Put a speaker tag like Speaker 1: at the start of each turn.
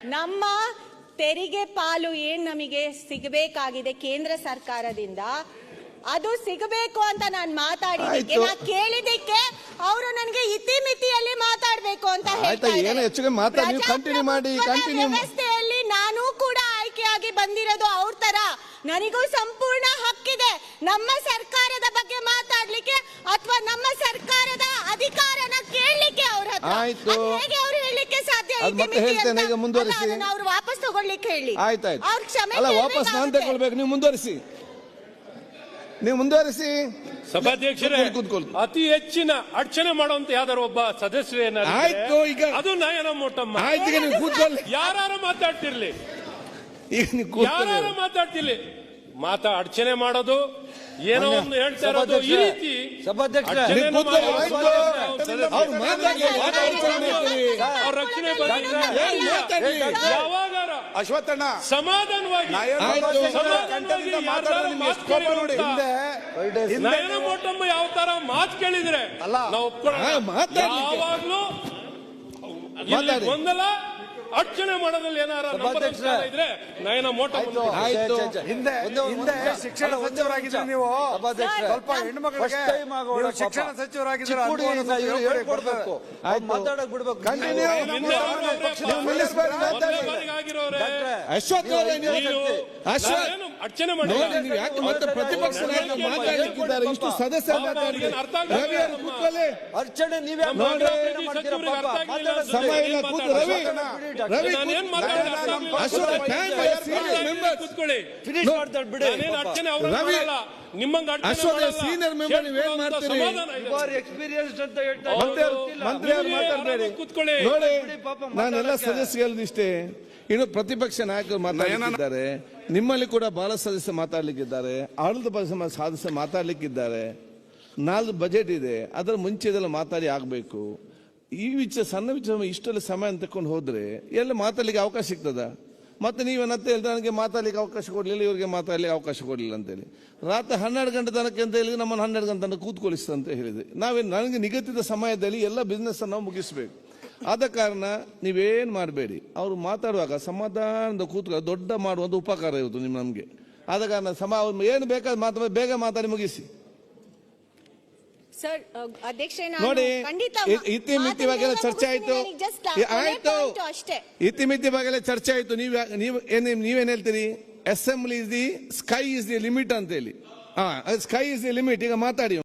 Speaker 1: ನಮ್ಮ ತೆರಿಗೆ ಪಾಲು ಏನ್ ನಮಗೆ ಸಿಗಬೇಕಾಗಿದೆ ಕೇಂದ್ರ ಸರ್ಕಾರದಿಂದ ಅದು ಸಿಗಬೇಕು ಅಂತ ನಾನು ಮಾತಾಡಿದ್ದಕ್ಕೆ
Speaker 2: ಆಯ್ತು.
Speaker 1: ನಾ ಕೇಳಿದ್ದಕ್ಕೆ ಅವರು ನನಗೆ ಇತಿಮಿತಿಯಲ್ಲಿ ಮಾತಾಡಬೇಕು ಅಂತ
Speaker 2: ಹೇಳ್ತಾರೆ
Speaker 1: ಹೇಳ್ತಾ ಇದ್ದಾರೆ.
Speaker 2: ಏನು ಹೆಚ್ಚಿಗೆ ಮಾತಾಡಿ, ನೀವು continue ಮಾಡಿ,
Speaker 1: ಪ್ರಜಾಪ್ರಭುತ್ವದ
Speaker 2: continue.
Speaker 1: ವ್ಯವಸ್ಥೆಯಲ್ಲಿ ನಾನು ಕೂಡ ಆಯ್ಕೆಯಾಗಿ ಬಂದಿರೋದು ಅವ್ರ ತರ ನನಗೂ ಸಂಪೂರ್ಣ ಹಕ್ಕಿದೆ ನಮ್ಮ ಸರ್ಕಾರದ ಬಗ್ಗೆ ಮಾತಾಡ್ಲಿಕ್ಕೆ ಅಥವಾ ನಮ್ಮ ಸರ್ಕಾರದ ಅಧಿಕಾರನ ಕೇಳಲಿಕ್ಕೆ ಹತ್ರ
Speaker 2: ಆಯ್ತು.
Speaker 1: ಹೇಗೆ ಅವ್ರು ಹೇಳಲಿಕ್ಕೆ ಸಾಧ್ಯ?
Speaker 2: ಅದ್ ಮತ್ತೆ ಹೇಳ್ತೇನೆ,
Speaker 1: ಅಂತ?
Speaker 2: ಈಗ ಮುಂದುವರಿಸಿ.
Speaker 1: ಅಲ್ಲ, ಅದನ್ನ ಅವ್ರು ವಾಪಸ್ ತಗೊಳ್ಳಿಕ್ಕೆ ಹೇಳಿ.
Speaker 2: ಆಯ್ತಾಯ್ತು
Speaker 1: ಅವ್ರ ಕ್ಷಮೆ
Speaker 2: ಅಲ್ಲ ವಾಪಸ್ ನಾನು
Speaker 1: ಕೇಳ್ಬೇಕಾಗುತ್ತೆ.
Speaker 2: ತಗೊಳ್ಬೇಕು ನೀವು ಮುಂದುವರಿಸಿ. ನೀವು ಮುಂದುವರಿಸಿ.
Speaker 3: ಸಭಾಧ್ಯಕ್ಷರೇ
Speaker 2: ಕೂತ್ಕೊಳ್ಳಿ, ಕೂತ್ಕೊಳ್ಳಿ.
Speaker 3: ಅತಿ ಹೆಚ್ಚಿನ ಅಡಚಣೆ ಮಾಡುವಂತ ಯಾವ್ದಾರು ಒಬ್ಬ ಸದಸ್ಯರು ಏನಾದ್ರು
Speaker 2: ಆಯ್ತು, ಈಗ-
Speaker 3: ಅದು ನಯನ ಮೋಟಮ್ಮ.
Speaker 2: ಆಯ್ತು ಈಗ ನೀವು ಕೂತ್ಕೊಳ್ಳಿ.
Speaker 3: ಯಾರು ಮಾತಾಡ್ತಿರ್ಲಿ?
Speaker 2: ಈಗ ನೀವು ಕೂತ್ಕೊಳ್ಳಿ.
Speaker 3: ಯಾರು ಮಾತಾಡ್ತಿರ್ಲಿ? ಮಾತಾ ಅಡಚಣೆ ಮಾಡೋದು ಏನೋ ಒಂದು ಹೇಳ್ತಾ ಇರೋದು ಈ ರೀತಿ
Speaker 4: ಸಭಾಧ್ಯಕ್ಷರೇ,
Speaker 2: ನೀವು ಕೂತ್ಕೊಳ್ಳಿ. ಅವ್ರು
Speaker 3: ರಕ್ಷಣೆ ಬಂದಿಲ್ಲ.
Speaker 2: ಏನ್ ಮಾತಾಡ್ಲಿ?
Speaker 3: ಯಾವಾಗಾರ
Speaker 5: ಅಶ್ವತ್ಥಣ್ಣ
Speaker 3: ಸಮಾಧಾನವಾಗಿ
Speaker 5: ನಾ ಏನು
Speaker 2: ಆಯ್ತು.
Speaker 5: ಮಾತಾಡ್ತೀನಿ?
Speaker 3: ಸಮಾಧಾನವಾಗಿ
Speaker 5: ಕಂಠದಿಂದ ಮಾತಾಡೋದು ನಿಮ್ಗೆ ಎಷ್ಟು ಕೋಪ ನೋಡಿ. ಹಿಂದೆ ಹಿಂದೆ
Speaker 3: ನಯನ ಮೋಟಮ್ಮ ಯಾವ ತರ ಮಾತು ಕೇಳಿದ್ರೆ
Speaker 5: ಅಲ್ಲ.
Speaker 3: ನಾವು ಒಪ್ಕೊಳ್ಳೋಣ.
Speaker 2: ಹಾ, ಮಾತಾಡ್ಲಿಕ್ಕೆ.
Speaker 3: ಯಾವಾಗ್ಲೂ ಇಲ್ಲಿ
Speaker 2: ಮಾತಾಡಿ.
Speaker 3: ಗೊಂದಲ ಅರ್ಚನೆ ಮಾಡೋದ್ರಲ್ಲಿ ಏನಾರ ಇದ್ರೆ ನಯನ ಮೋಟ.
Speaker 5: ಹಿಂದೆ ಹಿಂದೆ ಶಿಕ್ಷಣ ಸಚಿವರಾಗಿದ್ರು. ನೀವು. ಸ್ವಲ್ಪ ಹೆಣ್ಮಕ್ಳಿಗೆ ಶಿಕ್ಷಣ ಸಚಿವರಾಗಿದ್ರು
Speaker 4: ಹೇಳ್ಕೊಡ್ಬೇಕು. ಮಾತಾಡಕ್ ಬಿಡ್ಬೇಕು.
Speaker 2: ಅಶ್ವಥ್ ಅಶ್ವಥ್.
Speaker 3: ಅರ್ಚನೆ ಮಾಡಿ
Speaker 2: ನೀವು ಯಾಕೆ ಮತ್ತೆ ಪ್ರತಿಪಕ್ಷ ನಾಯಕ ಮಾತಾಡ್ಲಿಕ್ಕಿದ್ದಾರೆ ಇಷ್ಟು ಅವರು ಕೂತ್ಕೊಳ್ಳಿ.
Speaker 4: ಅರ್ಚನೆ ನೀವೇ
Speaker 2: ಸಮಯ
Speaker 4: ಬಿಡಿ.
Speaker 2: ಇಲ್ಲ ಕೂತು ರವಿ ಸೀನಿಯರ್ ಮೆಂಬರ್
Speaker 3: ಕೂತ್ಕೊಳ್ಳಿ.
Speaker 4: ಮಾಡ್ತಾರೆ ಬಿಡಿ.
Speaker 3: ನಾನೇನ್ ಅರ್ಚನೆ ಅವ್ರನ್ನ
Speaker 2: ರವಿ,
Speaker 3: ನಿಮ್ಮಂಗ
Speaker 2: ಅಶ್ವಥ್ member ನೀವ್ ಏನ್ ಮಾಡ್ತೀರಿ?
Speaker 4: ಅಂತ ಹೇಳ್ತಾ
Speaker 3: ಹೌದು.
Speaker 2: ಮಂತ್ರಿ ಅವರು- ಅವರು ಮಾತಾಡ್ಬೇಡಿ
Speaker 3: ಕೂತ್ಕೊಳ್ಳಿ.
Speaker 2: ನೋಡಿ ನಾನೆಲ್ಲ. ಇನ್ನು ಪ್ರತಿಪಕ್ಷ ನಾಯಕರು ಮಾತಾಡಲಿಕ್ಕಿದ್ದಾರೆ. ನಿಮ್ಮಲ್ಲಿ ಕೂಡ ಬಹಳ ಸದಸ್ಯ ಮಾತಾಡ್ಲಿಕ್ಕಿದ್ದಾರೆ. ಆಡಳಿತ ಪಕ್ಷ ಸದಸ್ಯ ಮಾತಾಡ್ಲಿಕ್ಕಿದ್ದಾರೆ. ನಾಲ್ಕು ಬಜೆಟ್ ಇದೆ. ಅದರ ಮುಂಚೆ ಇದೆಲ್ಲ ಮಾತಾಡಿ ಆಗಬೇಕು. ಈ ವಿಚಾರ ಸಣ್ಣ ವಿಚಾರ ಇಷ್ಟೆಲ್ಲ ಸಮಯ ತಕೊಂಡು ಹೋದ್ರೆ ಎಲ್ಲ ಮಾತಾಡ್ಲಿಕ್ಕೆ ಅವಕಾಶ ಸಿಗ್ತದ? ಮತ್ತೆ ನೀವೇನಂತ ಹೇಳಿದ್ರೆ ನನಗೆ ಮಾತಾಡ್ಲಿಕ್ಕೆ ಅವಕಾಶ ಕೊಡಲಿಲ್ಲ ಇವರಿಗೆ ಮಾತಾಡ್ಲಿಕ್ಕೆ ಅವಕಾಶ ಕೊಡಲಿಲ್ಲ ಅಂತೇಳಿ. ರಾತ್ರಿ ಹನ್ನೆರಡು ಗಂಟೆ ತನಕ ಅಂತ ಹೇಳಿ ನಮ್ಮನ್ನು ಹನ್ನೆರಡು ಗಂಟೆ ತನಕ ಕೂತ್ಕೊಳಿಸ್ತಂತ ಹೇಳಿದೆ. ನಾವೇನು ನನಗೆ ನಿಗದಿತ ಸಮಯದಲ್ಲಿ ಎಲ್ಲ ಬಿಸ್ನೆಸ್ ನಾವು ಮುಗಿಸ್ಬೇಕು. ಆದ ಕಾರಣ ನೀವೇನು ಮಾಡಬೇಡಿ. ಅವರು ಮಾತಾಡುವಾಗ ಸಮಾಧಾನದ ಕೂತು ದೊಡ್ಡ ಮಾಡುವಂಥ ಉಪಕಾರ ಇರುವುದು ನಿಮ್ಮ ನಮಗೆ. ಆದ ಕಾರಣ ಸಮ ಏನು ಬೇಕಾದ ಮಾತಾಡ ಬೇಗ ಮಾತಾಡಿ ಮುಗಿಸಿ. ನೋಡಿ ಇತಿಮಿತಿ ಬಗ್ಗೆ ಚರ್ಚೆ ಆಯ್ತು. ಆಯ್ತು. ಇತಿಮಿತಿ ಬಗ್ಗೆ ಚರ್ಚೆ ಆಯ್ತು. ನೀವು ನೀವು ಏನ್ ನೀವೇನ್ ಹೇಳ್ತೀರಿ? Assembly is the sky is the limit ಅಂತ ಹೇಳಿ. ಹಾ ಸ್ಕೈ ಇಸ್ ದಿ ಲಿಮಿಟ್ ಈಗ ಮಾತಾಡಿ.